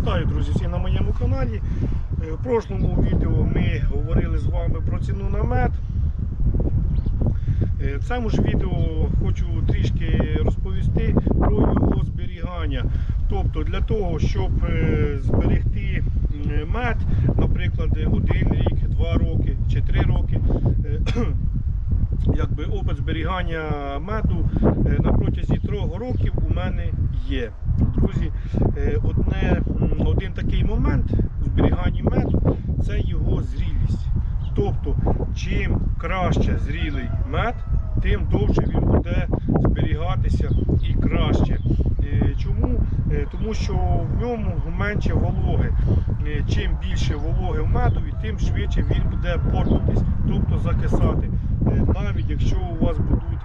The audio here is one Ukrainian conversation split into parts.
Вітаю, друзі, всі на моєму каналі. Е, В прошлому відео ми говорили з вами про ціну на мед. Е, В цьому ж відео хочу трішки розповісти про його зберігання. Тобто для того, щоб е, зберегти мед, наприклад, один рік, два роки чи три роки. Якби опит зберігання меду на протязі трьох років у мене є. Друзі, е, одне, один такий момент в зберіганні меду це його зрілість. Тобто, чим краще зрілий мед, тим довше він буде зберігатися і краще. Е, Чому? Е, Тому що в ньому менше вологи. Чим більше вологи в медові, тим швидше він буде портитись, тобто закисати. Навіть якщо у вас будуть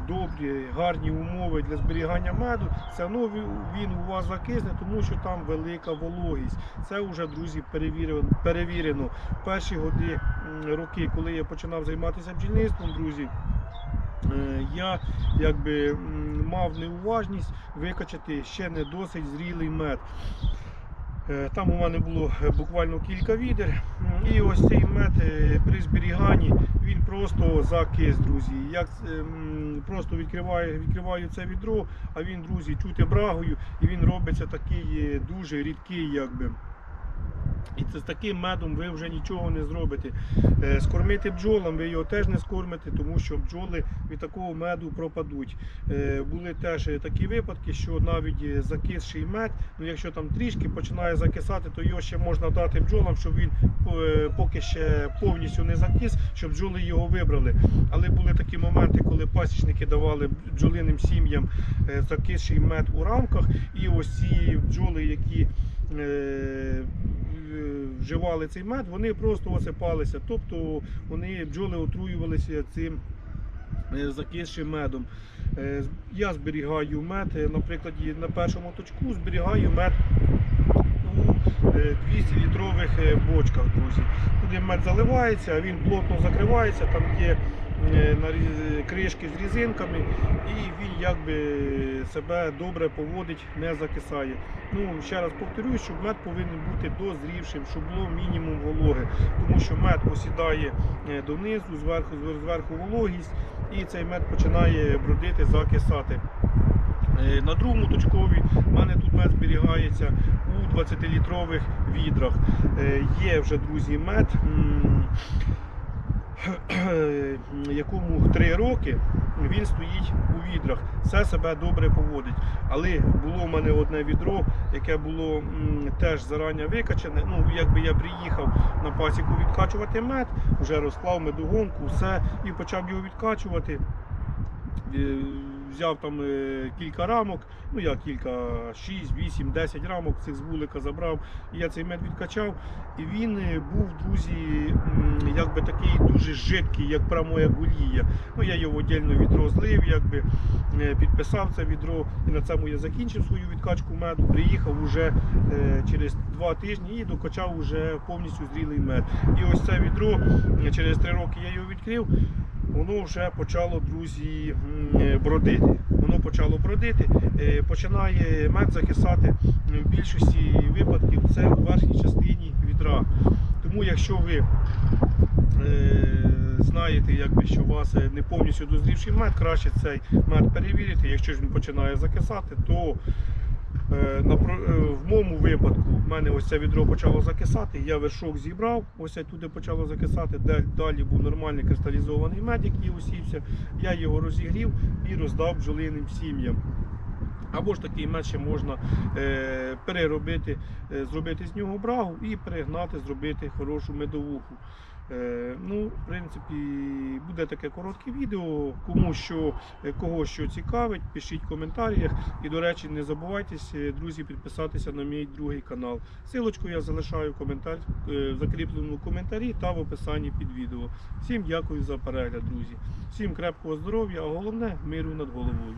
добрі, гарні умови для зберігання меду, все одно він у вас закисне, тому що там велика вологість. Це вже, друзі, перевірено. перевірено. В перші годи, роки, коли я починав займатися бджільництвом, друзі. е, Я якби мав неуважність викачати ще не досить зрілий мед. Е, Там у мене було е, буквально кілька відер. І ось цей мед е, при зберіганні він просто закис, друзі. Е, просто відкриваю, відкриваю це відро, а він, друзі, чути брагою, і він робиться такий дуже рідкий, якби. І це з таким медом ви вже нічого не зробите. Е, Скормити бджолам ви його теж не скормите, тому що бджоли від такого меду пропадуть. Е, Були теж такі випадки, що навіть е, закисший мед, ну якщо там трішки починає закисати, то його ще можна дати бджолам, щоб він поки ще повністю не закис, щоб бджоли його вибрали. Але були такі моменти, коли пасічники давали бджолиним сім'ям закисший мед у рамках, і ось ці бджоли, які вживали цей мед, вони просто осипалися. Тобто вони бджоли отруювалися цим е, закисшим медом. Е, Я зберігаю мед, е, наприклад, на першому точку зберігаю мед 200-літрових е, бочках, друзі. Туди мед заливається, він плотно закривається, там є е, кришки з різинками, і він якби себе добре поводить, не закисає. Ну, ще раз повторюю, що мед повинен бути дозрівшим, щоб було мінімум вологи, тому що мед осідає е, донизу, зверху, зверху вологість, і цей мед починає бродити, закисати. Е, На другому точкові в мене тут мед зберігається у 20-літрових відрах. Е, Є вже, друзі, мед, якому 3 роки він стоїть у відрах. Все себе добре поводить. Але було в мене одне відро, яке було теж зарані викачане. Ну, якби я приїхав на пасіку відкачувати мед, вже розклав медогонку, все, і почав його відкачувати. Взяв там е, кілька рамок, ну я кілька, 6, 8, 10 рамок цих з вулика забрав. І я цей мед відкачав. І він е, був, друзі, якби такий дуже жидкий, як прямо як олія. Ну я його віддільно відро якби е, підписав це відро. І на цьому я закінчив свою відкачку меду. Приїхав уже через два тижні і докачав уже повністю зрілий мед. І ось це відро через три роки я його відкрив воно вже почало, друзі, е, бродити. Воно почало бродити, е, починає мед закисати в більшості випадків це у верхній частині відра. Тому якщо ви е, знаєте, якби, що у вас не повністю дозрівший мед, краще цей мед перевірити. Якщо ж він починає закисати, то в моєму випадку в мене ось це відро почало закисати, я вершок зібрав, ось я туди почало закисати, далі був нормальний кристалізований мед, який усівся. Я його розігрів і роздав бджолиним сім'ям. Або ж такий ще можна е, переробити, е, зробити з нього брагу і перегнати, зробити хорошу медовуху. Е, ну, в принципі, буде таке коротке відео. Кому що, е, кого що цікавить, пишіть в коментарях. І, до речі, не забувайтесь, е, друзі, підписатися на мій другий канал. Силочку я залишаю в коментар, е, в закріпленому коментарі та в описанні під відео. Всім дякую за перегляд, друзі. Всім крепкого здоров'я, а головне миру над головою.